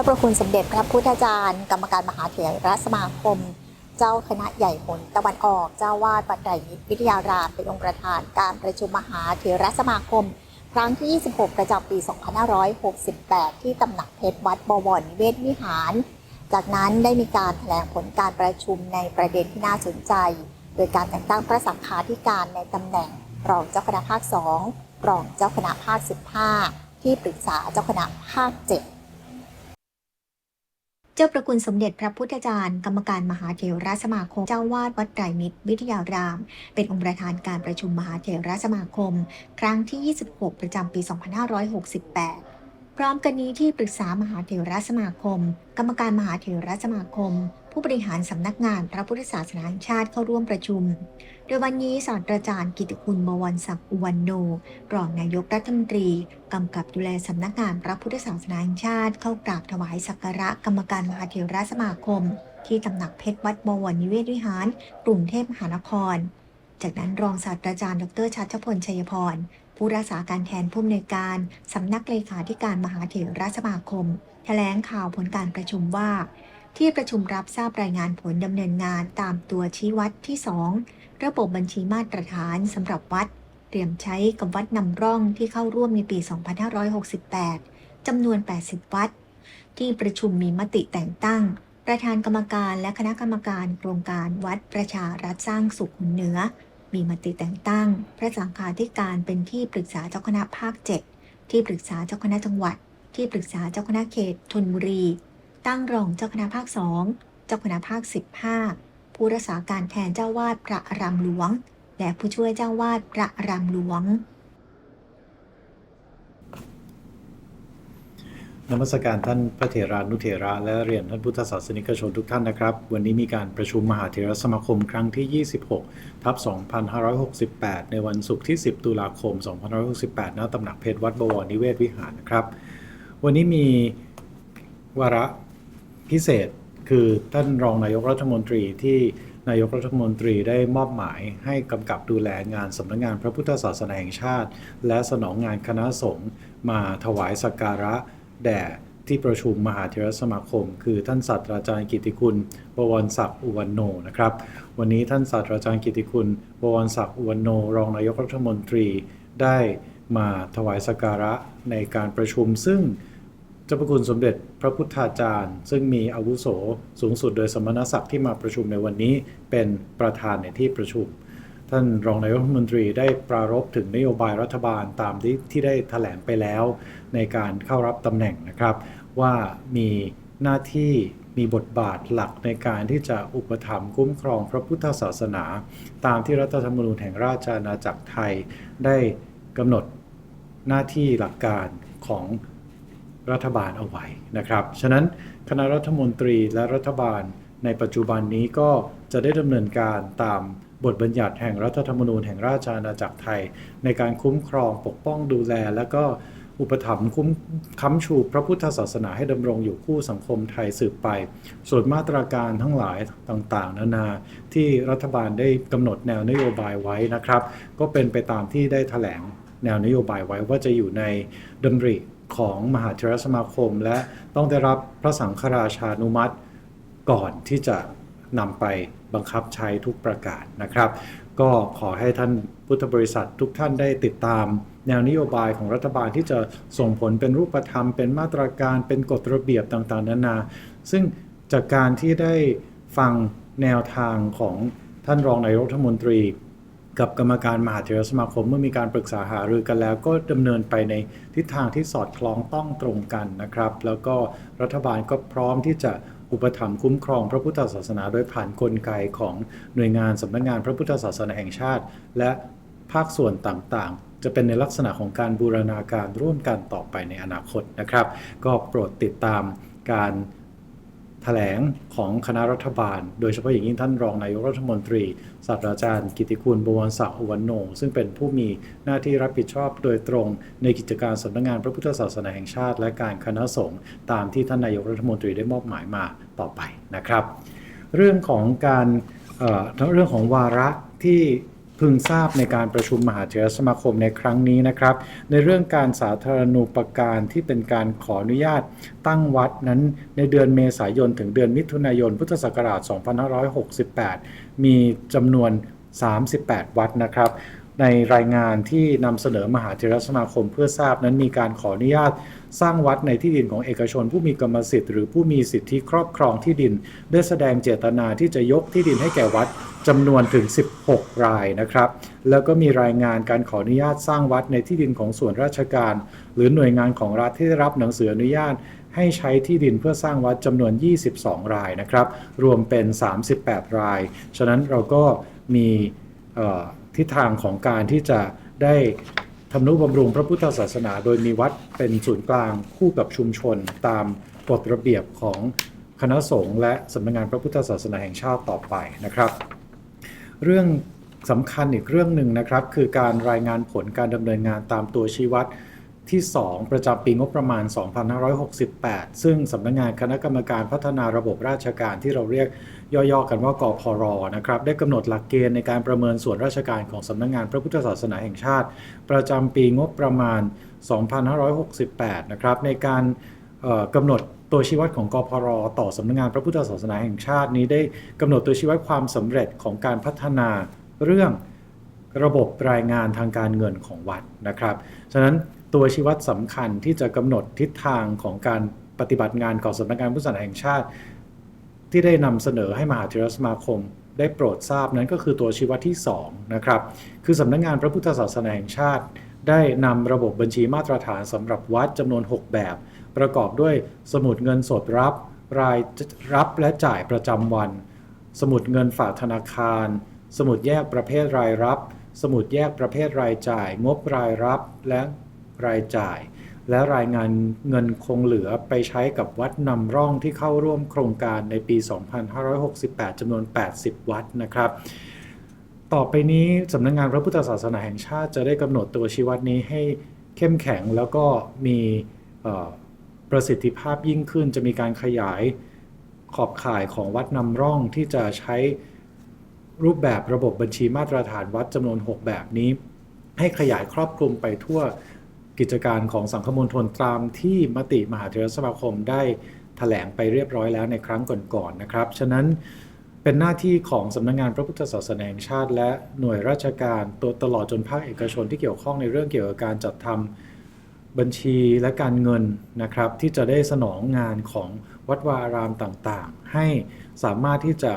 จ้าประคุณสมเด็จพระพุทธจารย์ กรรมการมหาเถรสมาคม เจ้าคณะใหญ่หนตะวันออก เจ้าวาดวัดไตรมิตรวิทยารามเป็นองค์ประธานการประชุมมหาเถรสมาคม ครั้งที่ 26 ประจำปี 2568 ที่ตำหนักเพชรวัดบวรนิเวศวิหาร จากนั้นได้มีการแถลงผลการประชุมในประเด็นที่น่าสนใจ โดยการแต่งตั้งพระสังฆาธิการในตำแหน่ง รองเจ้าคณะภาค 2 รองเจ้าคณะภาค 15 ที่ปรึกษาเจ้าคณะภาค 7 จ้าประคุณสมเด็จพระพุทธจารย์ กรรมการมหาเถรสมาคม เจ้าวาดวัดไตรมิตร วิทยาราม เป็นองค์ประธานการประชุมมหาเถรสมาคม ครั้งที่ 26 ประจำปี 2568 พร้อมกันนี้ที่ปรึกษามหาเถรสมาคม กรรมการมหาเถรสมาคม ผู้บริหารสำนักงานพระพุทธศาสนาแห่งชาติเข้าร่วมประชุม โดยวันนี้ศาสตราจารย์กิติคุณบวรศักดิ์อุวันโน รองนายกรัฐมนตรีกำกับดูแลสำนักงานพระพุทธศาสนาแห่งชาติ เข้ากราบถวายสักการะกรรมการมหาเถรสมาคม ที่ตำหนักเพชรวัดบวรนิเวศวิหาร กรุงเทพมหานคร จากนั้นรองศาสตราจารย์ ดรชัชพลชัยพรผู้รักษาการแทนผู้อำนวยการสำนักเลขาธิการมหาเถรสมาคม แถลงข่าวผลการประชุมว่า ที่ประชุมรับทราบรายงานผลดำเนินงานตามตัวชี้วัดที่ 2 ระบบบัญชีมาตรฐานสำหรับวัด เตรียมใช้กับวัดนำร่องที่เข้าร่วมในปี 2568 จำนวน 80 วัด ที่ประชุมมีมติแต่งตั้ง ประธานกรรมการและคณะกรรมการโครงการวัดประชารัฐสร้างสุขหุนเหนือ มีมติแต่งตั้ง พระสังฆาธิการเป็นที่ปรึกษาเจ้าคณะภาค 7 ที่ปรึกษาเจ้าคณะจังหวัด ที่ปรึกษาเจ้าคณะเขตธนบุรี ตั้งรองเจ้าคณะภาค2เจ้าคณะภาค 15 ผู้รักษาการแทนเจ้าวาดพระอารามหลวง และผู้ช่วยเจ้าวาดพระอารามหลวงนมัสการท่านพระเถรานุเถระ และเรียนท่านพุทธศาสนิกชนทุกท่านนะครับ วันนี้มีการประชุมมหาเถรสมาคมครั้งที่ 26 ทับ 2568 ในวันศุกร์ที่ 10 ตุลาคม 2568 ณตำหนักเพชรวัดบวรนิเวศวิหารนะครับ วันนี้มีวาระ พิเศษคือท่านรองนายกรัฐมนตรีที่นายกรัฐมนตรีได้มอบหมายให้กำกับดูแลงานสำนักงานพระพุทธศาสนาแห่งชาติ และสนองงานคณะสงฆ์มาถวายสักการะแด่ที่ประชุมมหาเถรสมาคม คือท่านศาสตราจารย์กิติคุณบวรศักดิ์อุวันโนนะครับ วันนี้ท่านศาสตราจารย์กิติคุณบวรศักดิ์อุวันโน รองนายกรัฐมนตรีได้มาถวายสักการะในการประชุมซึ่ง จ้าพระคุณสมเด็จพระพุทธาจารย์ ซึ่งมีอาวุโสสูงสุดโดยสมณศักดิ์ที่มาประชุมในวันนี้เป็นประธานในที่ประชุม ท่านรองนายกรัฐมนตรีได้ปรารภถึงนโยบายรัฐบาลตามที่ที่ได้แถลงไปแล้ว ในการเข้ารับตำแหน่งนะครับ ว่ามีหน้าที่มีบทบาทหลักในการที่จะอุปถัมภ์คุ้มครองพระพุทธศาสนา ตามที่รัฐธรรมนูญแห่งราชอาณาจักรไทยได้กำหนดหน้าที่หลักการของ รัฐบาลเอาไว้นะครับ ฉะนั้นคณะรัฐมนตรีและรัฐบาลในปัจจุบันนี้ก็จะได้ดำเนินการตามบทบัญญัติแห่งรัฐธรรมนูญแห่งราชอาณาจักรไทย ในการคุ้มครองปกป้องดูแล และก็อุปถัมภ์คุ้มค้ำชูพระพุทธศาสนาให้ดำรงอยู่คู่สังคมไทยสืบไป ส่วนมาตราการทั้งหลายต่างๆ นานาที่รัฐบาลได้กำหนดแนวนโยบายไว้นะครับ ก็เป็นไปตามที่ได้แถลงแนวนโยบายไว้ว่าจะอยู่ในดำริ ของมหาเถรสมาคม และต้องได้รับพระสังฆราชานุมัติก่อนที่จะนำไปบังคับใช้ทุกประกาศนะครับ ก็ขอให้ท่านพุทธบริษัททุกท่านได้ติดตาม แนวนโยบายของรัฐบาลที่จะส่งผลเป็นรูปธรรม เป็นมาตรการเป็นกฎระเบียบต่างๆ นานา ซึ่งจากการที่ได้ฟังแนวทางของท่านรองนายกรัฐมนตรี กับกรรมการมหาเถรสมาคมเมื่อมีการปรึกษาหารือกันแล้ว ก็ดำเนินไปในทิศทางที่สอดคล้องต้องตรงกันนะครับ แล้วก็รัฐบาลก็พร้อมที่จะอุปถัมภ์คุ้มครองพระพุทธศาสนาโดยผ่านนกลไกของหน่วยงานสำนักงานพระพุทธศาสนาแห่งชาติ และภาคส่วนต่างๆ จะเป็นในลักษณะของการบูรณาการร่วมกันต่อไปในอนาคตนะครับ ก็โปรดติดตามการ แถลงของคณะรัฐบาล โดยเฉพาะอย่างยิ่งท่านรองนายกรัฐมนตรีศาสตราจารย์ กิติคุณบวรศักดิ์อวันโน ซึ่งเป็นผู้มีหน้าที่รับผิดชอบโดยตรงในกิจการสำนักงานพระพุทธศาสนาแห่งชาติ และการคณะสงฆ์ตามที่ท่านนายกรัฐมนตรีได้มอบหมายมาต่อไปนะครับ เรื่องของการเรื่องของวาระที่ พึงทราบในการประชุมมหาเถรสมาคมในครั้งนี้นะครับ ในเรื่องการสาธารณูปการที่เป็นการขออนุญาตตั้งวัดนั้นในเดือนเมษายนถึงเดือนมิถุนายน พุทธศักราช 2568 มีจำนวน 38 วัดนะครับ ในรายงานที่นำเสนอมหาเถรสมาคมเพื่อทราบนั้นมีการขออนุญาตสร้างวัดในที่ดินของเอกชน ผู้มีกรรมสิทธิ์ หรือผู้มีสิทธิครอบครองที่ดิน ได้แสดงเจตนาที่จะยกที่ดินให้แก่วัดจำนวนถึง 16 รายนะครับ แล้วก็มีรายงานการขออนุญาตสร้างวัดในที่ดินของส่วนราชการ หรือหน่วยงานของรัฐที่ได้รับหนังสืออนุญาตให้ใช้ที่ดินเพื่อสร้างวัดจำนวน 22 รายนะครับ รวมเป็น 38 ราย ฉะนั้นเราก็มีเอ่อ ทิศทางของการที่จะได้ทำนุบำรุงพระพุทธศาสนา โดยมีวัดเป็นศูนย์กลางคู่กับชุมชน ตามกฎระเบียบของคณะสงฆ์และสำนักงานพระพุทธศาสนาแห่งชาติต่อไปนะครับ เรื่องสำคัญอีกเรื่องหนึ่งนะครับ คือการรายงานผลการดำเนินงานตามตัวชี้วัด ที่ 2 ประจำปีงบประมาณ 2568 ซึ่งสำนักงานคณะกรรมการพัฒนาระบบราชการที่เราเรียกย่อๆ กันว่ากพรนะครับได้กำหนดหลักเกณฑ์ในการประเมินส่วนราชการของสำนักงานพระพุทธศาสนาแห่งชาติ ประจำปีงบประมาณ 2568 นะครับในการกำหนดตัวชี้วัดของกพรต่อสำนักงานพระพุทธศาสนาแห่งชาตินี้ได้กำหนดตัวชี้วัดความสำเร็จของการพัฒนาเรื่องระบบรายงานทางการเงินของวัดนะครับฉะนั้น ตัวชี้วัดสำคัญที่จะกำหนดทิศทางของการปฏิบัติงานของสำนักงานพุทธศาสนาแห่งชาติ ที่ได้นำเสนอให้มหาเถรสมาคม ได้โปรดทราบนั้นก็คือตัวชี้วัดที่2นะครับคือสำนักงานพระพุทธศาสนาแห่งชาติ ได้นำระบบบัญชีมาตรฐานสำหรับวัดจำนวน 6 แบบ ประกอบด้วยสมุดเงินสดรับ รายรับและจ่ายประจำวัน สมุดเงินฝากธนาคาร สมุดแยกประเภทรายรับ สมุดแยกประเภทรายจ่าย งบรายรับและ รายจ่าย และรายงานเงินคงเหลือไปใช้กับวัดนำร่องที่เข้าร่วมโครงการในปี 2568จำนวน 80 วัดนะครับต่อไปนี้สำนักงงานพระพุทธศาสนาแห่งชาติจะได้กำหนดตัวชี้วัดนี้ให้เข้มแข็งแล้วก็มีประสิทธิภาพยิ่งขึ้น จะมีการขยายขอบข่ายของวัดนำร่องที่จะใช้รูปแบบระบบบัญชีมาตรฐานวัดจำนวน 6 แบบนี้ ให้ขยายครอบคลุมไปทั่ว กิจการของสังคมณฑลตามที่มติมหาเถรสมาคมได้แถลงไปเรียบร้อยแล้วในครั้งก่อนๆนะครับ ฉะนั้นเป็นหน้าที่ของสำนักงานพระพุทธศาสนาแห่งชาติ และหน่วยราชการตัวตลอดจนภาคเอกชนที่เกี่ยวข้องในเรื่องเกี่ยวกับการจัดทำบัญชีและการเงินนะครับ ที่จะได้สนองงานของวัดวาอารามต่างๆ ให้สามารถที่จะ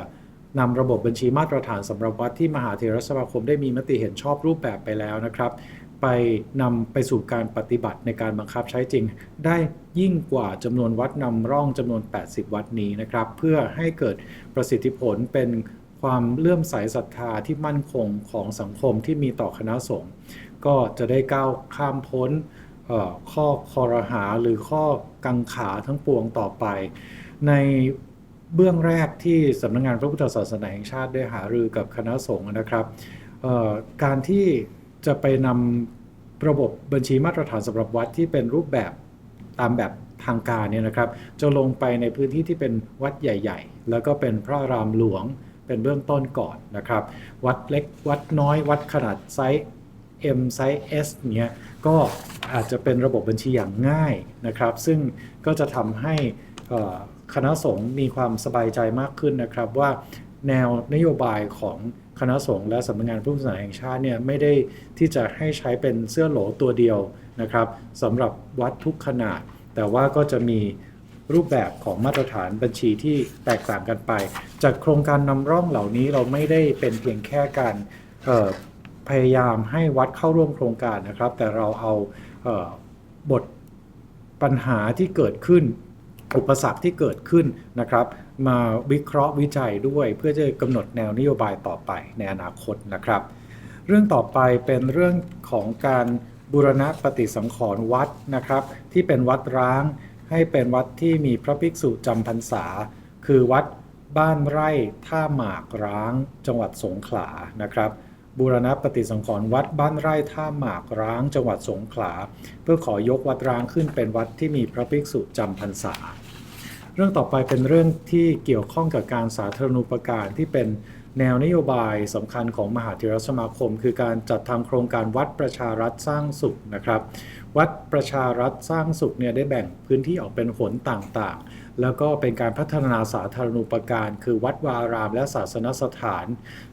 นำระบบบัญชีมาตรฐานสำหรับวัดที่มหาเถรสมาคมได้มีมติเห็นชอบรูปแบบไปแล้วนะครับ ไปนำไปสู่การปฏิบัติในการบังคับใช้จริง ได้ยิ่งกว่าจำนวนวัดนำร่องจำนวน 80 วัดนี้นะครับ เพื่อให้เกิดประสิทธิผลเป็นความเลื่อมใสศรัทธาที่มั่นคงของสังคมที่มีต่อคณะสงฆ์ก็จะได้ก้าวข้ามพ้นข้อคอรหาหรือข้อกังขาทั้งปวงต่อไป ในเบื้องแรกที่สำนักงานพระพุทธศาสนาแห่งชาติได้หารือกับคณะสงฆ์นะครับการที่ จะไปนำระบบบัญชีมาตรฐานสำหรับวัดที่เป็นรูปแบบตามแบบทางการเนี่ยนะครับ จะลงไปในพื้นที่ที่เป็นวัดใหญ่ ๆ แล้วก็เป็นพระรามหลวงเป็นเบื้องต้นก่อนนะครับ วัดเล็กวัดน้อยวัดขนาดไซส์ M ไซส์ S เนี้ยก็อาจจะเป็นระบบบัญชีอย่างง่ายนะครับ ซึ่งก็จะทำให้คณะสงฆ์มีความสบายใจมากขึ้นนะครับว่าแนวนโยบายของ คณะสงฆ์และสำนักงานพระพุทธศาสนาแห่งชาติเนี่ยไม่ได้ที่จะให้ใช้เป็นเสื้อโหลตัวเดียวนะครับสำหรับวัดทุกขนาด แต่ว่าก็จะมีรูปแบบของมาตรฐานบัญชีที่แตกต่างกันไป จากโครงการนำร่องเหล่านี้เราไม่ได้เป็นเพียงแค่การพยายามให้วัดเข้าร่วมโครงการนะครับ แต่เราเอาเออบทปัญหาที่เกิดขึ้น อุปสรรคที่เกิดขึ้นนะครับ มาวิเคราะห์วิจัยด้วย เพื่อจะกำหนดแนวนโยบายต่อไปในอนาคตนะครับ เรื่องต่อไปเป็นเรื่องของการบูรณะปฏิสังขรณ์วัดนะครับ ที่เป็นวัดร้าง ให้เป็นวัดที่มีพระภิกษุจำพรรษา คือวัดบ้านไร่ท่าหมากร้าง จังหวัดสงขลานะครับบูรณะปฏิสังขรณ์วัดบ้านไร่ท่าหมากร้าง จังหวัดสงขลา เพื่อขอยกวัดร้างขึ้นเป็นวัดที่มีพระภิกษุจำพรรษา เรื่องต่อไปเป็นเรื่องที่เกี่ยวข้องกับการสาธารณูปการที่เป็นแนวนโยบายสำคัญของมหาเถรสมาคม คือการจัดทำโครงการวัดประชารัฐสร้างสุขนะครับ วัดประชารัฐสร้างสุขเนี่ยได้แบ่งพื้นที่ออกเป็นหนต่างๆ แล้วก็เป็นการพัฒนาสาธารณูปการ คือวัดวาอารามและศาสนสถาน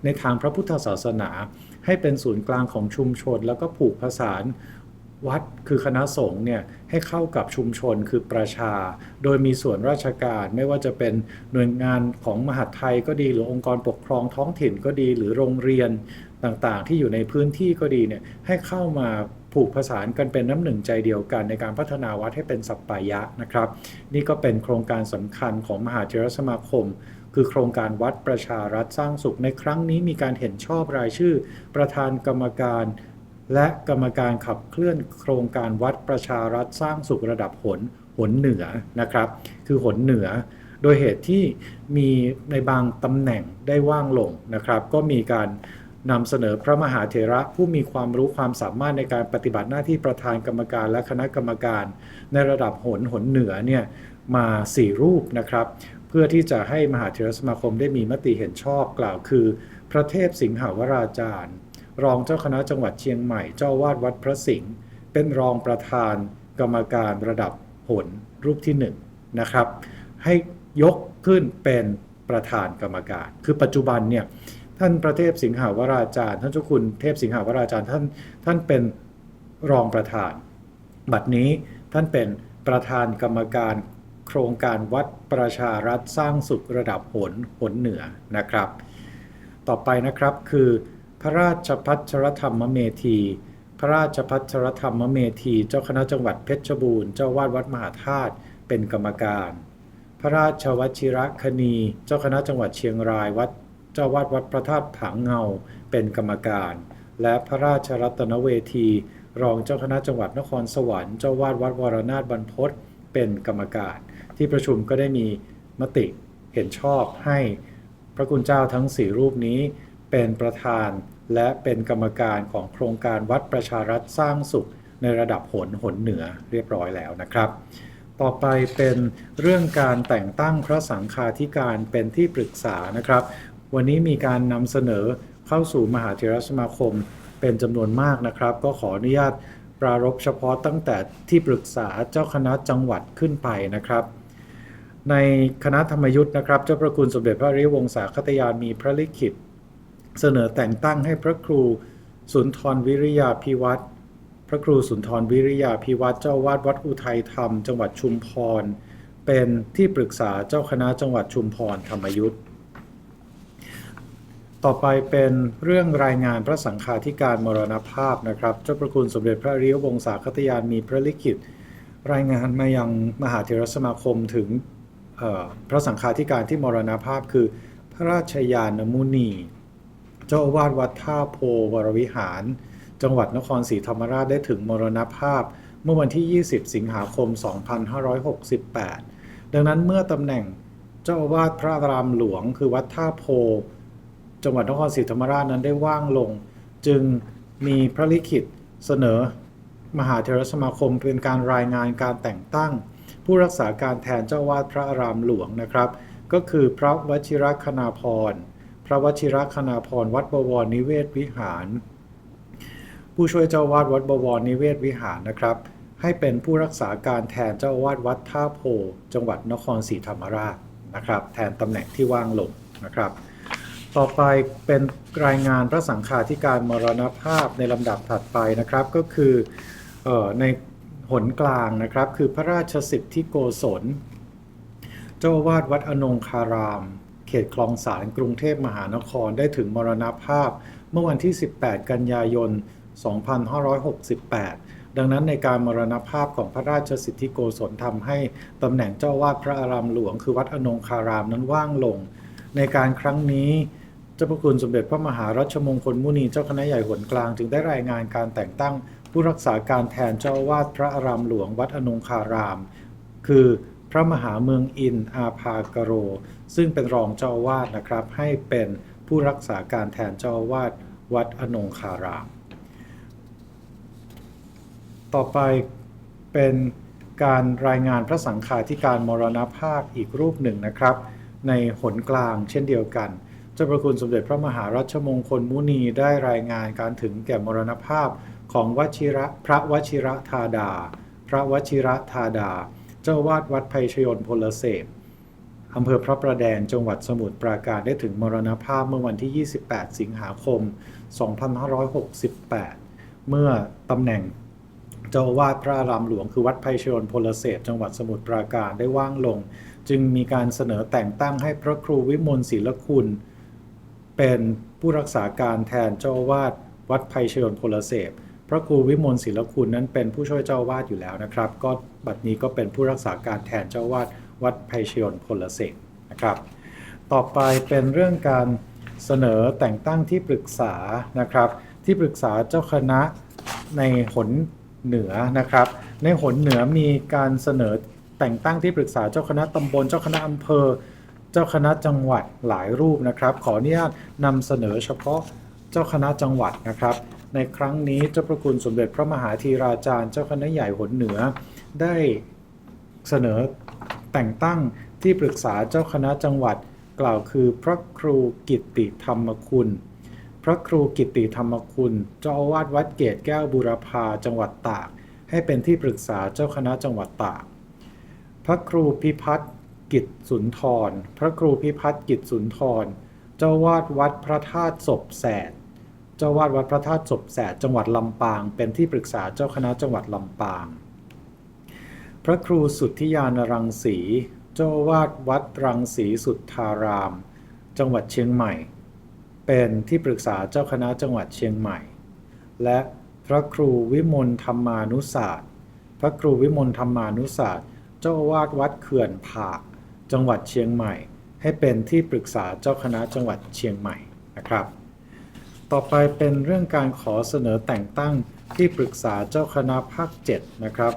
ในทางพระพุทธศาสนา ให้เป็นศูนย์กลางของชุมชน แล้วก็ผูกผสาน วัดคือคณะสงฆ์เนี่ยให้เข้ากับชุมชนคือประชา โดยมีส่วนราชการไม่ว่าจะเป็นหน่วยงานของมหาดไทยก็ดี หรือองค์กรปกครองท้องถิ่นก็ดี หรือโรงเรียนต่างๆ ที่อยู่ในพื้นที่ก็ดีเนี่ยให้เข้ามาผูกผสานกันเป็นน้ำหนึ่งใจเดียวกัน ในการพัฒนาวัดให้เป็นสัปปายะนะครับ นี่ก็เป็นโครงการสำคัญของมหาเจรสมาคม คือโครงการวัดประชารัฐสร้างสุขในครั้งนี้มีการเห็นชอบรายชื่อ ประธานกรรมการ และกรรมการขับเคลื่อนโครงการวัดประชารัฐสร้างสุขระดับหนหนเหนือนะครับ คือหนเหนือ โดยเหตุที่มีในบางตำแหน่งได้ว่างลงนะครับ ก็มีการนำเสนอพระมหาเถระผู้มีความรู้ความสามารถในการปฏิบัติหน้าที่ประธานกรรมการและคณะกรรมการ ในระดับหนหนเหนือเนี่ยมาสี่รูปนะครับ เพื่อที่จะให้มหาเถรสมาคมได้มีมติเห็นชอบกล่าวคือ พระเทพสิงหาวราจารย์ รองเจ้าคณะจังหวัดเชียงใหม่ เจ้าวาดวัดพระสิงห์เป็นรองประธานกรรมการระดับหนรูปที่1นงนะครับ ให้ยกขึ้นเป็นประธานกรรมการ คือปัจจุบันเนี่ยท่านประเทพสิงหาวราจารย์ ท่านเจ้าคุณเทพสิงหาวราจารย์ท่านท่านเป็นรองประธาน บัดนี้ท่านเป็นประธานกรรมการโครงการวัดประชารัฐสร้างสุขระดับหนหนเหนือนะครับ ต่อไปนะครับคือ พระราชพัชรธรรมเมธี พระราชพัชรธรรมเมธี เจ้าคณะจังหวัดเพชรบูรณ์เจ้าวาดวัดมหาธาตุเป็นกรรมการ พระราชวชิรคณี เจ้าคณะจังหวัดเชียงรายวัด เจ้าวาดวัดพระธาตุผางเงาเป็นกรรมการ และพระราชรัตนเวที รองเจ้าคณะจังหวัดนครสวรรค์เจ้าวาดวัดวรนาถบรรพตเป็นกรรมการ ที่ประชุมก็ได้มีมติเห็นชอบให้พระคุณเจ้าทั้งสี่รูปนี้ เป็นประธานและเป็นกรรมการของโครงการวัดประชารัฐสร้างสุข ในระดับหนหนเหนือเรียบร้อยแล้วนะครับ ต่อไปเป็นเรื่องการแต่งตั้งพระสังฆาธิการเป็นที่ปรึกษานะครับ วันนี้มีการนำเสนอเข้าสู่มหาเถรสมาคมเป็นจำนวนมากนะครับ ก็ขออนุญาตปรารภเฉพาะตั้งแต่ที่ปรึกษาเจ้าคณะจังหวัดขึ้นไปนะครับ ในคณะธรรมยุทธ์นะครับ เจ้าประคุณสมเด็จพระริวงศาคตยานมีพระลิขิต เสนอแต่งตั้งให้พระครูสุนทรวิริยาพิวัตรพระครูสุนทรวิริยาพิวัตรเจ้าวาดวัดอุทัยธรรม จังหวัดชุมพร เป็นที่ปรึกษาเจ้าคณะจังหวัดชุมพรธรรมยุทธ์ต่อไปเป็นเรื่องรายงานพระสังฆาธิการมรณภาพนะครับ เจ้าประคุณสมเด็จพระริยวงศาคตยานมีพระลิขิต รายงานมายังมหาเถรสมาคมถึงพระสังฆาธิการที่มรณภาพคือพระราชยานมุนี เจ้าอาวาสวัดท่าโพวรวิหาร จังหวัดนครศรีธรรมราชได้ถึงมรณภาพ เมื่อวันที่ 20 สิงหาคม 2568 ดังนั้นเมื่อตำแหน่งเจ้าอาวาสพระรามหลวง คือวัดท่าโพ จังหวัดนครศรีธรรมราชนั้นได้ว่างลง จึงมีพระลิขิตเสนอ มหาเถรสมาคมเป็นการรายงานการแต่งตั้ง ผู้รักษาการแทนเจ้าวาดพระอารามหลวงนะครับ ก็คือพระวชิรคณาพร ระวชิรคณาพรวัดบวรนิเวศวิหาร ผู้ช่วยเจ้าวาดวัดบวรนิเวศวิหารนะครับ ให้เป็นผู้รักษาการแทนเจ้าวาดวัดท่าโพจังหวัดนครศรีธรรมราชนะครับ แทนตำแหน่งที่ว่างลงนะครับต่อไปเป็นรายงานพระสังฆาธิการมรณภาพในลำดับถัดไปนะครับก็คืออในหนกลางนะครับคือพระราชสิทธิโกศล เจ้าอาวาดวัดอนงคาราม เขตคลองสารกรุงเทพมหานครได้ถึงมรณภาพ เมื่อวันที่ 18 กันยายน 2568 ดังนั้นในการมรณภาพของพระราชสิทธิโกศลทำให้ตำแหน่งเจ้าวาดพระอารามหลวง คือวัดอนงคารามนั้นว่างลง ในการครั้งนี้เจ้าพระคุณสมเด็จพระมหารัชมงคลมุนีเจ้าคณะใหญ่หนกลาง จึงได้รายงานการแต่งตั้งผู้รักษาการแทนเจ้าวาสพระอารามหลวงวัดอนงคาราม คือ พระมหาเมืองอินอาภากโร ซึ่งเป็นรองเจ้าวาสนะครับ ให้เป็นผู้รักษาการแทนเจ้าวาสวัดอนงคาราม ต่อไปเป็นการรายงานพระสังฆาธิการมรณภาพอีกรูปหนึ่งนะครับ ในหนกลางเช่นเดียวกันเจ้าจ้าประคุณสมเด็จพระมหารัชมงคลมุนีได้รายงานการถึงแก่มรณภาพของวชิระพระวชิระธาดา พระวชิระธาดา เจ้าวาดวัดไพชยนพลเสพอำเภอพระประแดงจังหวัดสมุทรปราการได้ถึงมรณภาพเมื่อวันที่ 28 สิงหาคม 2568 เมื่อตำแหน่งเจ้าวาสพระอารามหลวงคือวัดไพชยนพลเสพจังหวัดสมุทรปราการได้ว่างลง จึงมีการเสนอแต่งตั้งให้พระครูวิมลศิลคุณ เป็นผู้รักษาการแทนเจ้าวาสวัดไพชยนพลเสพ พระครูวิมลศิลคุณนั้นเป็นผู้ช่วยเจ้าวาสอยู่แล้วนะครับ ก็บัดนี้ก็เป็นผู้รักษาการแทนเจ้าวาสวัดไพชยนพลเสพนะครับ ต่อไปเป็นเรื่องการเสนอแต่งตั้งที่ปรึกษานะครับ ที่ปรึกษาเจ้าคณะในหนเหนือนะครับ ในหนเหนือมีการเสนอแต่งตั้งที่ปรึกษาเจ้าคณะตำบล เจ้าคณะอำเภอ เจ้าคณะจังหวัดหลายรูปนะครับ ขออนุญาตนำเสนอเฉพาะเจ้าคณะจังหวัดนะครับ ในครั้งนี้เจ้าประคุณสมเด็จพระมหาธีราจารย์เจ้าคณะใหญ่หนเหนือ ได้เสนอแต่งตั้งที่ปรึกษาเจ้าคณะจังหวัดกล่าวคือพระครูกิตติธรรมคุณ พระครูกิตติธรรมคุณ เจ้าอาวาสวัดเกตแก้วบูรพาจังหวัดตาก ให้เป็นที่ปรึกษาเจ้าคณะจังหวัดตาก พระครูพิพัฒน์กิจสุนทร พระครูพิพัฒน์กิจสุนทร เจ้าวาดวัดพระธาตุศพแสด เจ้าวาดวัดพระธาตุศพแสดจังหวัดลำปาง เป็นที่ปรึกษาเจ้าคณะจังหวัดลำปาง พระครูสุทธิยานรังสี เจ้าวาดวัดรังสีสุทธาราม จังหวัดเชียงใหม่ เป็นที่ปรึกษาเจ้าคณะจังหวัดเชียงใหม่ และพระครูวิมลธรรมานุศาสตร์ พระครูวิมลธรรมานุศาสตร์ เจ้าวาสวัดเขื่อนผาก จังหวัดเชียงใหม่ ให้เป็นที่ปรึกษาเจ้าคณะจังหวัดเชียงใหม่นะครับ ต่อไปเป็นเรื่องการขอเสนอแต่งตั้งที่ปรึกษาเจ้าคณะภาค 7 นะครับ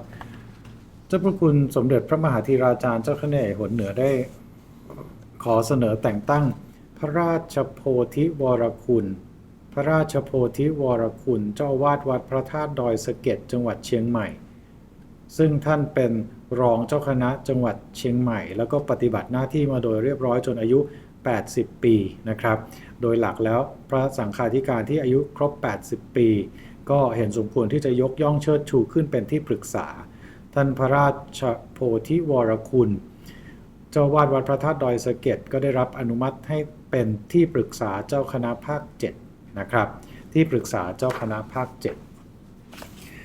เจ้าพระคุณสมเด็จพระมหาธีราจารย์เจ้าคณะใหญ่หนเหนือได้ ขอเสนอแต่งตั้ง พระราชโพธิวรคุณ พระราชโพธิวรคุณ เจ้าอาวาดวัดพระธาตุดอยสะเก็ดจังหวัดเชียงใหม่ ซึ่งท่านเป็นรองเจ้าคณะจังหวัดเชียงใหม่ แล้วก็ปฏิบัติหน้าที่มาโดยเรียบร้อยจนอายุ 80 ปีนะครับ โดยหลักแล้วพระสังฆาธิการที่อายุครบ 80 ปี ก็เห็นสมควรที่จะยกย่องเชิดชูขึ้นเป็นที่ปรึกษา ท่านพระราชโพธิวรคุณ เจ้าวาดวัดพระธาตุดอยสะเก็ดก็ได้รับอนุมัติให้เป็นที่ปรึกษาเจ้าคณะภาค 7 นะครับ ที่ปรึกษาเจ้าคณะภาค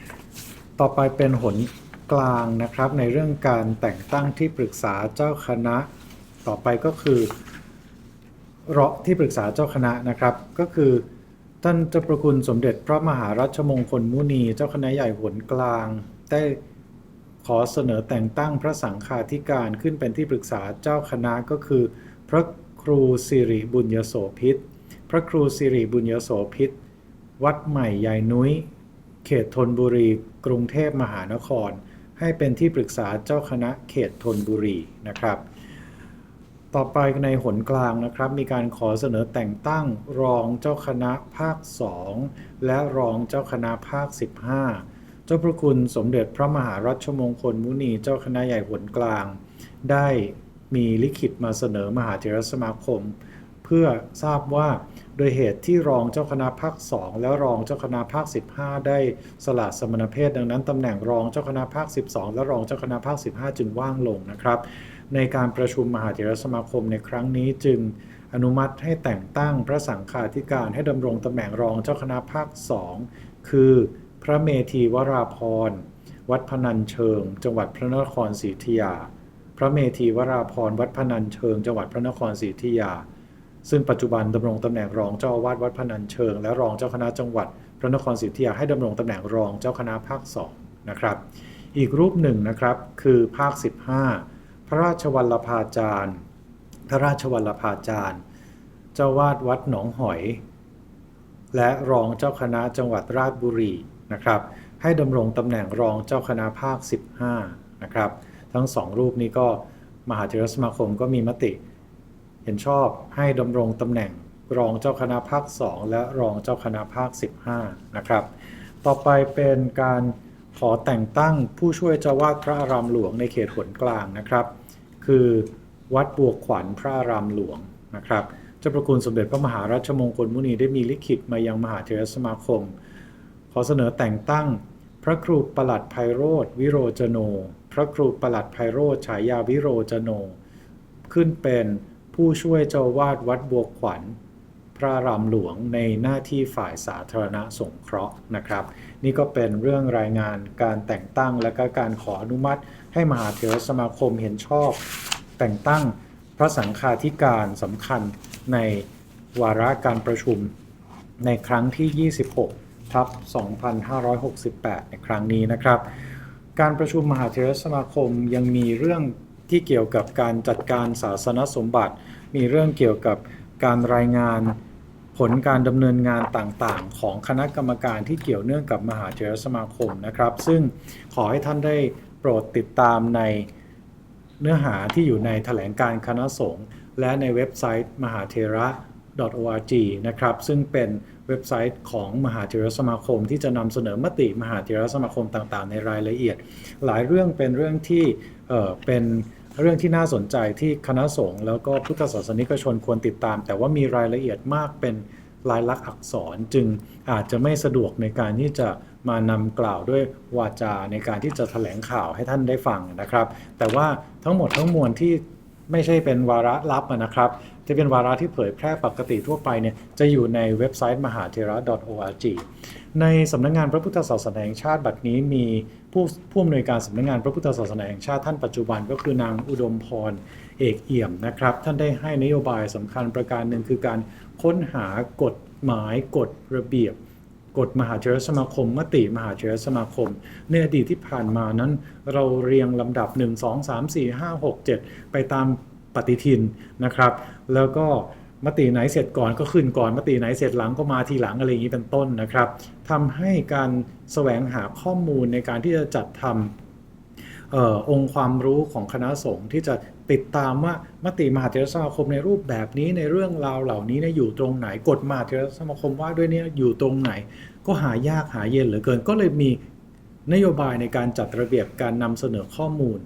7 ต่อไปเป็นหนกลางนะครับในเรื่องการแต่งตั้งที่ปรึกษาเจ้าคณะ ต่อไปก็คือ รอที่ปรึกษาเจ้าคณะนะครับ ก็คือท่านเจ้าประคุณสมเด็จพระมหารัชมงคลมุนี เจ้าคณะใหญ่หนกลาง ได้ขอเสนอแต่งตั้งพระสังฆาธิการขึ้นเป็นที่ปรึกษาเจ้าคณะก็คือ พระครูสิริบุญยโสพิษ พระครูสิริบุญยโสพิษ วัดใหม่ยายนุ้ย เขตธนบุรี กรุงเทพมหานคร ให้เป็นที่ปรึกษาเจ้าคณะเขตธนบุรีนะครับ ต่อไปในหนกลางนะครับ มีการขอเสนอแต่งตั้งรองเจ้าคณะภาค 2 และรองเจ้าคณะภาค 15 เจ้าพระคุณสมเด็จพระมหารัชมงคลมุนีเจ้าคณะใหญ่หนกลาง ได้มีลิขิตมาเสนอมหาเถรสมาคม เพื่อทราบว่าโดยเหตุที่รองเจ้าคณะภาค 2 และรองเจ้าคณะภาค 15 ได้สละสมณเพศดังนั้นตำแหน่งรองเจ้าคณะภาค 12 และรองเจ้าคณะภาค 15 จึงว่างลงนะครับ ในการประชุมมหาเถรสมาคมในครั้งนี้จึงอนุมัติให้แต่งตั้งพระสังฆาธิการให้ดำรงตำแหน่งรองเจ้าคณะภาค2คือพระเมธีวราพร วัดพนัญเชิง จังหวัดพระนครศรีอยุธยา พระเมธีวราพร วัดพนัญเชิง จังหวัดพระนครศรีอยุธยา ซึ่งปัจจุบันดำรงตำแหน่งรองเจ้าอาวาสวัดพนัญเชิง และรองเจ้าคณะจังหวัด พระนครศรีอยุธยาให้ดำรงตำแหน่งรองเจ้าคณะภาค2นะครับ อีกรูปหนึ่งนะครับคือภาค 15 พระราชวัลภาจารย์ พระราชวัลภาจารย์เจ้าวาดวัดหนองหอย และรองเจ้าคณะจังหวัดราชบุรีนะครับ ให้ดำรงตำแหน่งรองเจ้าคณะภาค 15 นะครับ ทั้งสองรูปนี้ก็มหาเถรสมาคมก็มีมติ เห็นชอบให้ดำรงตำแหน่งรองเจ้าคณะภาค 2 และรองเจ้าคณะภาค 15 นะครับ ต่อไปเป็นการขอแต่งตั้งผู้ช่วยเจ้าวาดพระอารามหลวงในเขตหนกลางนะครับ คือวัดบัวขวัญพระารามหลวงนะครับเจ้าประคุณสมเด็จพระมหาราชมงคลมุนีได้มีลิขิตมายังมหาเถรสมาคม ขอเสนอแต่งตั้งพระครูประหลัดไพโรธวิโรจโน พระครูประหลัดไพโรธฉายาวิโรจโน ขึ้นเป็นผู้ช่วยเจ้าวาดวัดบัวขวัญ พระรามหลวงในหน้าที่ฝ่ายสาธารณสงเคราะห์นะครับ นี่ก็เป็นเรื่องรายงานการแต่งตั้งและก็การขออนุมัติ ให้มหาเถรสมาคมเห็นชอบ แต่งตั้งพระสังฆาธิการสำคัญในวาระการประชุมในครั้งที่ 26ทับ2568 ในครั้งนี้นะครับ การประชุมมหาเถรสมาคมยังมีเรื่องที่เกี่ยวกับการจัดการศาสนสมบัติ มีเรื่องเกี่ยวกับการรายงาน ผลการดำเนินงานต่างๆ ของคณะกรรมการที่เกี่ยวเนื่องกับมหาเถรสมาคมนะครับ ซึ่งขอให้ท่านได้โปรดติดตามในเนื้อหาที่อยู่ในแถลงการคณะสงฆ์และในเว็บไซต์มหาเถระ org นะครับ ซึ่งเป็นเว็บไซต์ของมหาเถรสมาคม ที่จะนำเสนอมติมหาเถรสมาคมต่างๆ ในรายละเอียด หลายเรื่องเป็นเรื่องที่เออเป็น เรื่องที่น่าสนใจที่คณะสงฆ์แล้วก็พุทธศาสนิกชนควรติดตาม แต่ว่ามีรายละเอียดมากเป็นลายลักษณ์อักษรจึงอาจจะไม่สะดวกในการที่จะมานำกล่าวด้วยวาจาในการที่จะแถลงข่าวให้ท่านได้ฟังนะครับ แต่ว่าทั้งหมดทั้งมวลที่ไม่ใช่เป็นวาระลับนะครับที่เป็นวาระที่เผยแพร่ปกติทั่วไปเนี่ยจะอยู่ในเว็บไซต์มหาเทระ .org ในสำนักงงานพระพุทธศาสนาแห่งชาติบัดนี้มีผู้ผู้อำนวยการสำนักงงานพระพุทธศาสนาแห่งชาติท่านปัจจุบันก็คือนางอุดมพรเอกเอี่ยมนะครับ ท่านได้ให้นโยบายสำคัญประการหนึ่งคือการค้นหากฎหมายกฎระเบียบกฎมหาเถรสมาคม มติมหาเถรสมาคม ในอดีตที่ผ่านมานั้น เราเรียงลำดับ 1 2 3 4 5 6 7 ไปตามปฏิทินนะครับ แล้วก็ มติไหนเสร็จก่อนก็ขึ้นก่อนมติไหนเสร็จหลังก็มาทีหลังอะไรอย่างนี้เป็นต้นนะครับทำให้การแสวงหาข้อมูลในการที่จะจัดทำออองค์ความรู้ของคณะสงฆ์ที่จะติดตามว่ามติมหาเถรสมาคมในรูปแบบนี้ในเรื่องราวเหล่านี้เนี่ยอยู่ตรงไหนกฎมหาเถรสมาคมว่าด้วยเนี่ยอยู่ตรงไหน ก็หายากหาเย็นเหลือเกิน ก็เลยมีนโยบายในการจัดระเบียบการนำเสนอข้อมูล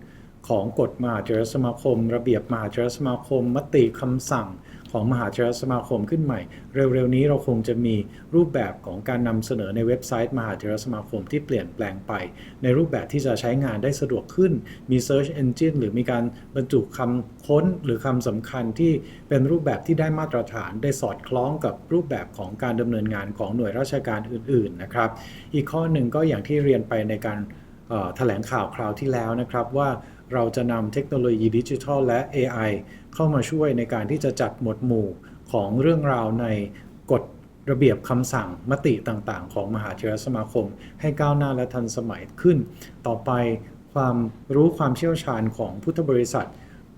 ของกฎมหาเถรสมาคม ระเบียบมหาเถรสมาคม มติคำสั่ง ของมหาเถรสมาคมขึ้นใหม่ เร็วๆนี้เราคงจะมีรูปแบบของการนำเสนอในเว็บไซต์มหาเถรสมาคมที่เปลี่ยนแปลงไป ในรูปแบบที่จะใช้งานได้สะดวกขึ้น มี Search Engine หรือมีการบรรจุคำค้นหรือคำสำคัญที่เป็นรูปแบบที่ได้มาตรฐาน ได้สอดคล้องกับรูปแบบของการดำเนินงานของหน่วยราชการอื่นๆนะครับ อีกข้อหนึ่งก็อย่างที่เรียนไปในการเอ่อแถลงข่าวคราวที่แล้วนะครับว่าเราจะนำเทคโนโลยีดิจิทัลและ AI เข้ามาช่วยในการที่จะจัดหมวดหมู่ของเรื่องราวในกฎระเบียบคำสั่งมติต่างๆ ของมหาเถรสมาคม ให้ก้าวหน้าและทันสมัยขึ้น ต่อไปความรู้ความเชี่ยวชาญของพุทธบริษัท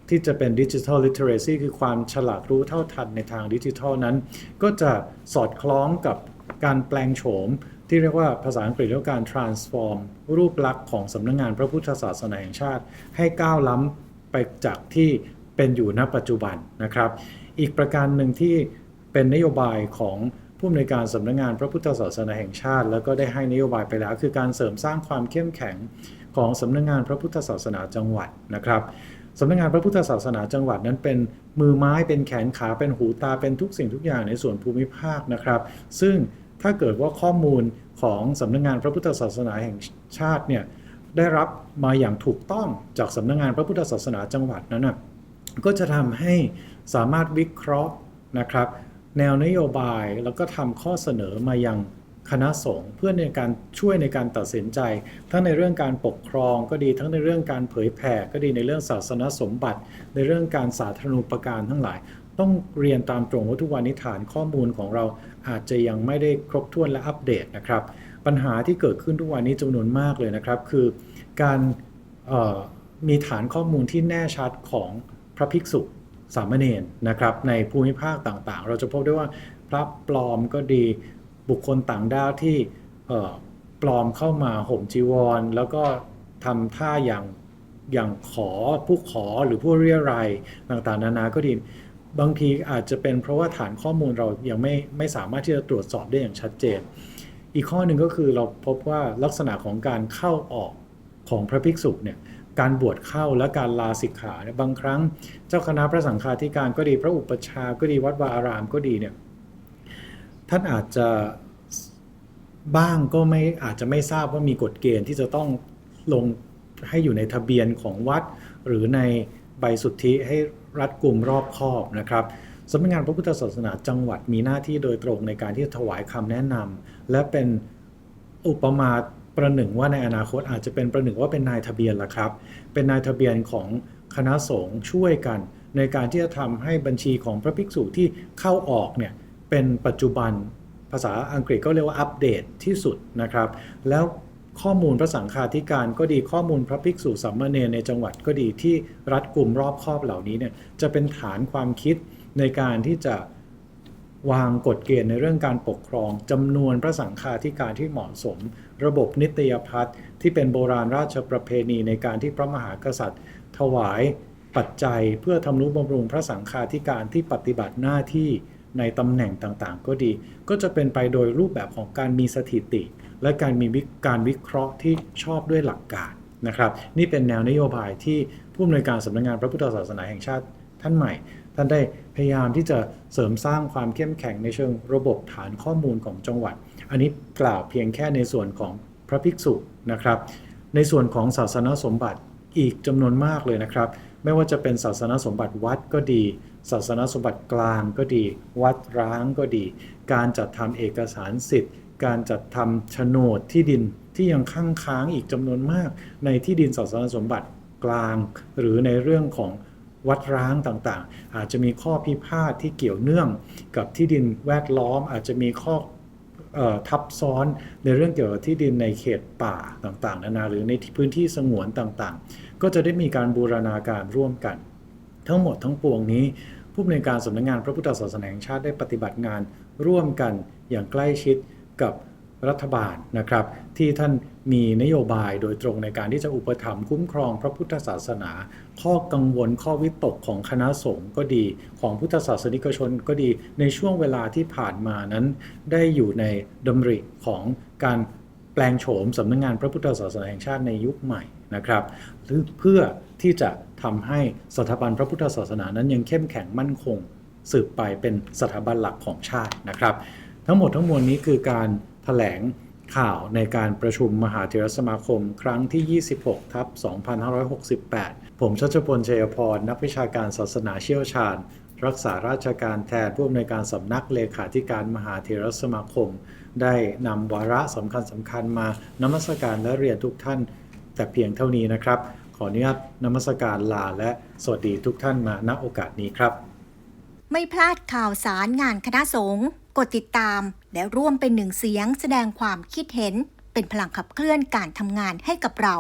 ที่จะเป็นดิจิทัลลิเทเรซีคือความฉลาดรู้เท่าทันในทางดิจิทัลนั้น ก็จะสอดคล้องกับการแปลงโฉม ที่เรียกว่าภาษาอังกฤษเรียกว่าการ transform รูปลักษณ์ของสำนักงงานพระพุทธศาสนาแห่งชาติ ให้ก้าวล้ำไปจากที่ เป็นอยู่ณปัจจุบันนะครับ อีกประการหนึ่งที่เป็นนโยบายของผู้อำนวยการสำนักงงานพระพุทธศาสนาแห่งชาติ แล้วก็ได้ให้นโยบายไปแล้ว คือการเสริมสร้างความเข้มแข็งของสำนักงงานพระพุทธศาสนาจังหวัดนะครับสำนักงานพระพุทธศาสนาจังหวัดนั้นเป็นมือไม้เป็นแขนขาเป็นหูตาเป็นทุกสิ่งทุกอย่างในส่วนภูมิภาคนะครับ ซึ่งถ้าเกิดว่าข้อมูลของสำนักงานพระพุทธศาสนาแห่งชาติเนี่ยได้รับมาอย่างถูกต้องจากสำนักงานพระพุทธศาสนาจังหวัดนั้นนะ ก็จะทำให้สามารถวิเคราะห์นะครับ แนวนโยบายแล้วก็ทำข้อเสนอมายังคณะสงฆ์เพื่อในการช่วยในการตัดสินใจ ทั้งในเรื่องการปกครองก็ดีทั้งในเรื่องการเผยแผ่ก็ดีในเรื่องศาสนสมบัติ ในเรื่องการสาธารณูปการทั้งหลาย ต้องเรียนตามตรงว่าทุกวันนี้ฐานข้อมูลของเราอาจจะยังไม่ได้ครบถ้วนและอัปเดตนะครับ ปัญหาที่เกิดขึ้นทุกวันนี้จำนวนมากเลยนะครับ คือการมีฐานข้อมูลที่แน่ชัดของ พระภิกษุสามเณรนะครับในภูมิภาคต่างๆ เราจะพบได้ว่าพระปลอมก็ดีบุคคลต่างด้าวที่ปลอมเข้ามาห่มจีวร แล้วก็ทำท่าอย่างอย่างขอผู้ขอหรือผู้เรียรายต่างๆ นานาก็ดีบางทีอาจจะเป็นเพราะว่าฐานข้อมูลเรายังไม่ไม่สามารถที่จะตรวจสอบได้อย่างชัดเจน อีกข้อหนึ่งก็คือเราพบว่าลักษณะของการเข้าออกของพระภิกษุเนี่ย การบวชเข้าและการลาสิกขาเนี่ยบางครั้งเจ้าคณะพระสังฆาธิการก็ดีพระอุปชาก็ดีวัดวาอารามก็ดีเนี่ยท่านอาจจะบ้างก็ไม่อาจจะไม่ทราบว่ามีกฎเกณฑ์ที่จะต้องลงให้อยู่ในทะเบียนของวัด หรือในใบสุทธิให้รัดกลุ่มรอบคอบนะครับสำนักงานพระพุทธศาสนาจังหวัดมีหน้าที่โดยตรงในการที่จะถวายคำแนะนำและเป็นอุปมา ประหนึ่งว่าในอนาคตอาจจะเป็นประหนึ่งว่าเป็นนายทะเบียนละครับ เป็นนายทะเบียนของคณะสงฆ์ช่วยกัน ในการที่จะทำให้บัญชีของพระภิกษุที่เข้าออกเนี่ยเป็นปัจจุบันภาษาอังกฤษก็เรียกว่าอัปเดตที่สุดนะครับ แล้วข้อมูลพระสังฆาธิการก็ดีข้อมูลพระภิกษุสามเณรในจังหวัดก็ดีที่รัดกลุ่มรอบครอบเหล่านี้เนี่ยจะเป็นฐานความคิดในการที่จะวางกฎเกณฑ์ในเรื่องการปกครองจำนวนพระสังฆาธิการที่เหมาะสม ระบบนิตยพัฒน์ที่เป็นโบราณราชประเพณีในการที่พระมหากษัตริย์ ถวายปัจจัยเพื่อทำนุบำรุงพระสังฆาธิการที่ปฏิบัติหน้าที่ในตำแหน่งต่างๆ ก็ดี ก็จะเป็นไปโดยรูปแบบของการมีสถิติ และการมีการวิเคราะห์ที่ชอบด้วยหลักการนะครับ นี่เป็นแนวนโยบายที่ผู้อำนวยการสำนักงานพระพุทธศาสนาแห่งชาติท่านใหม่ ท่านได้พยายามที่จะเสริมสร้างความเข้มแข็งในเชิงระบบฐานข้อมูลของจังหวัด อันนี้กล่าวเพียงแค่ในส่วนของพระภิกษุนะครับ ในส่วนของศาสนสมบัติอีกจำนวนมากเลยนะครับ ไม่ว่าจะเป็นศาสนสมบัติวัดก็ดี ศาสนสมบัติกลางก็ดี วัดร้างก็ดี การจัดทำเอกสารสิทธิ์ การจัดทำโฉนดที่ดินที่ยังค้างค้างอีกจำนวนมาก ในที่ดินศาสนสมบัติกลาง หรือในเรื่องของวัดร้างต่างๆ อาจจะมีข้อพิพาทที่เกี่ยวเนื่องกับที่ดินแวดล้อม อาจจะมีข้อ ทับซ้อนในเรื่องเกี่ยวกับที่ดินในเขตป่าต่างๆ นานาหรือในพื้นที่สงวนต่างๆ ก็จะได้มีการบูรณาการร่วมกัน ทั้งหมดทั้งปวงนี้ผู้อำนวยการสำนักงานพระพุทธศาสนาแห่งชาติได้ปฏิบัติงานร่วมกันอย่างใกล้ชิดกับ รัฐบาลนะครับ ที่ท่านมีนโยบายโดยตรงในการที่จะอุปถัมภ์คุ้มครองพระพุทธศาสนา ข้อกังวลข้อวิตกของคณะสงฆ์ก็ดี ของพุทธศาสนิกชนก็ดีในช่วงเวลาที่ผ่านมานั้น ได้อยู่ในดำริของการแปลงโฉมสำนักงงานพระพุทธศาสนาแห่งชาติในยุคใหม่นะครับหรือเพื่อที่จะทำให้สถาบันพระพุทธศาสนานั้นยังเข้มแข็งมั่นคง สืบไปเป็นสถาบันหลักของชาตินะครับ ทั้งหมดทั้งมวลนี้คือการ ถแถลงข่าวในการประชุมมหาเถรสมาคม ครั้งที่ 26 ทับ 2568 ผมชัชพลชัยพร นักวิชาการศาสนาเชี่ยวชาญ รักษาราชการแทนผู้อำนวยการสำนักเลขาธิการมหาเถรสมาคม ได้นำวาระสำคัญสำคัญมานมัสการและเรียนทุกท่าน แต่เพียงเท่านี้นะครับ ขออนุญาตนมัสการลาและสวัสดีทุกท่านมาณโอกาสนี้ครับ ไม่พลาดข่าวสารงานคณะสงฆ์กดติดตาม และร่วมเป็นหนึ่งเสียงแสดงความคิดเห็นเป็นพลังขับเคลื่อนการทำงานให้กับเรา